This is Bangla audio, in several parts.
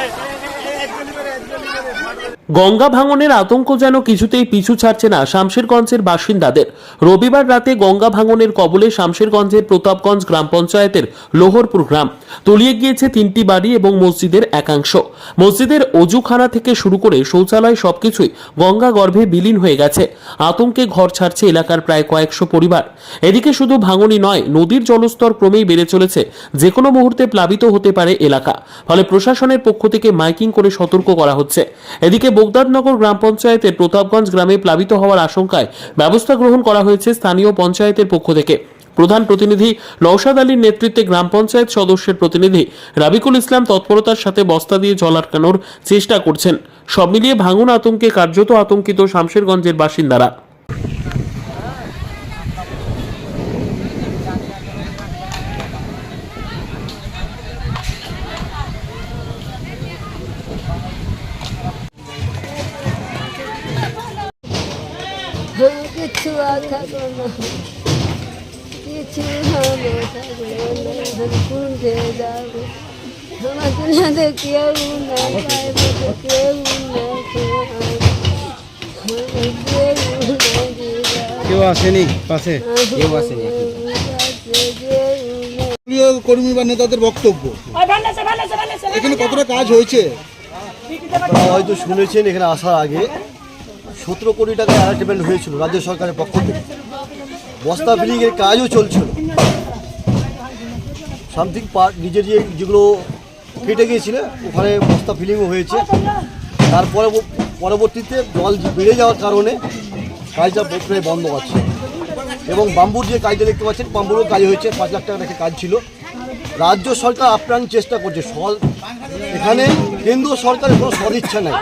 hey, hey. গঙ্গা ভাঙনের আতঙ্ক যেন কিছুতেই পিছু ছাড়ছে না শামশেরগঞ্জের বাসিন্দাদের। রবিবার রাতে গঙ্গা ভাঙনের কবলে শামশেরগঞ্জের প্রতাপগঞ্জ গ্রাম পঞ্চায়েতের লোহরপুর গ্রাম তলিয়ে গিয়েছে তিনটি বাড়ি এবং মসজিদের একাংশ। মসজিদের অজুখানা থেকে শুরু করে শৌচালয় সবকিছুই গঙ্গা গর্ভে বিলীন হয়ে গেছে। আতঙ্কে ঘর ছাড়ছে এলাকার প্রায় কয়েকশো পরিবার। এদিকে শুধু ভাঙনই নয়, নদীর জলস্তর ক্রমেই বেড়ে চলেছে। যে কোনো মুহূর্তে প্লাবিত হতে পারে এলাকা। ফলে প্রশাসনের পক্ষ থেকে মাইকিং করে সতর্ক করা হচ্ছে। এদিকে বোগদাদনগর গ্রাম পঞ্চায়েতের প্রতাপগঞ্জ গ্রামে প্লাবিত হওয়ার আশঙ্কায় ব্যবস্থা গ্রহণ করা হয়েছে স্থানীয় পঞ্চায়েতের পক্ষ থেকে। প্রধান প্রতিনিধি নৌশাদ আলীর নেতৃত্বে গ্রাম পঞ্চায়েত সদস্যের প্রতিনিধি রাবিকুল ইসলাম তৎপরতার সাথে বস্তা দিয়ে জল আটকানোর চেষ্টা করছেন। সব মিলিয়ে ভাঙন আতঙ্কে কার্যত আতঙ্কিত শামশেরগঞ্জের বাসিন্দারা। আমি কিচ্ছু আর থাকব না। কিছু ভালো থাকব না আমি কুঁড়ে যাব আমার দুনিয়াতে কেউ না পাইবো। কেউ না আসেনি পাশে? কেউ আসেনি। কর্মী বা নেতাদের বক্তব্য। এখানে কতটা কাজ হয়েছে? হয়তো শুনেছেন এখানে আসার আগে সতেরো কোটি টাকা অ্যালার্টমেন্ট হয়েছিল রাজ্য সরকারের পক্ষ থেকে। বস্তা ফিলিংয়ের কাজও চলছিল। সামথিং পার্ট নিজের যে যেগুলো কেটে গিয়েছিল, ওখানে বস্তা ফিলিংও হয়েছে। তারপরে পরবর্তীতে জল বেড়ে যাওয়ার কারণে কাজটা প্রায় বন্ধ আছে। এবং বাম্বুর যে কাজটা দেখতে পাচ্ছেন, বাম্বুরও কাজ হয়েছে, পাঁচ লাখ টাকা রেখে কাজ ছিল। রাজ্য সরকার আপ্রাণ চেষ্টা করছে এখানে কেন্দ্র সরকারের কোনো সদিচ্ছা নেই।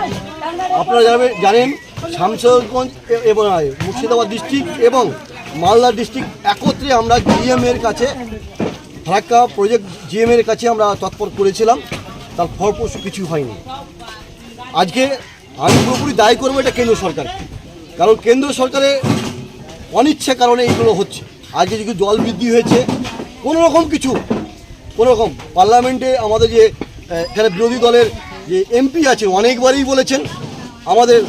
আপনারা জানবে- জানেন শামশেরগঞ্জ এ- এবং মুর্শিদাবাদ ডিস্ট্রিক্ট এবং মালদা ডিস্ট্রিক্ট একত্রে আমরা জিএম এর কাছে ফারাক্কা প্রজেক্ট জিএম এর কাছে আমরা তৎপর করেছিলাম। তার ফলপ্রসূ কিছু হয়নি। আজকে আমি পুরোপুরি দায়ী করব এটা কেন্দ্র সরকার। কারণ কেন্দ্র সরকারের অনিচ্ছা কারণে এইগুলো হচ্ছে। আজকে যে জল বৃদ্ধি হয়েছে, কোনো রকম কিছু, কোনো রকম পার্লামেন্টে আমাদের যে এখানে বিরোধী দলের যে এমপি আছে অনেকবারই বলেছেন, আমাদের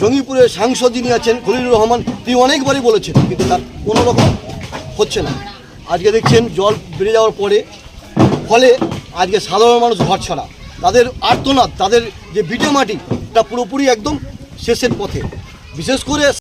জঙ্গিপুরের সাংসদ যিনি আছেন খলিলুর রহমান, তিনি অনেকবারই বলেছেন, কিন্তু তার কোনো রকম হচ্ছে না। আজকে দেখছেন জল বেড়ে যাওয়ার পরে, ফলে আজকে সাধারণ মানুষ ঘর ছাড়া। তাদের আর্তনাদ, তাদের যে বিটে মাটি, তা পুরোপুরি একদম শেষের পথে। বিশেষ করে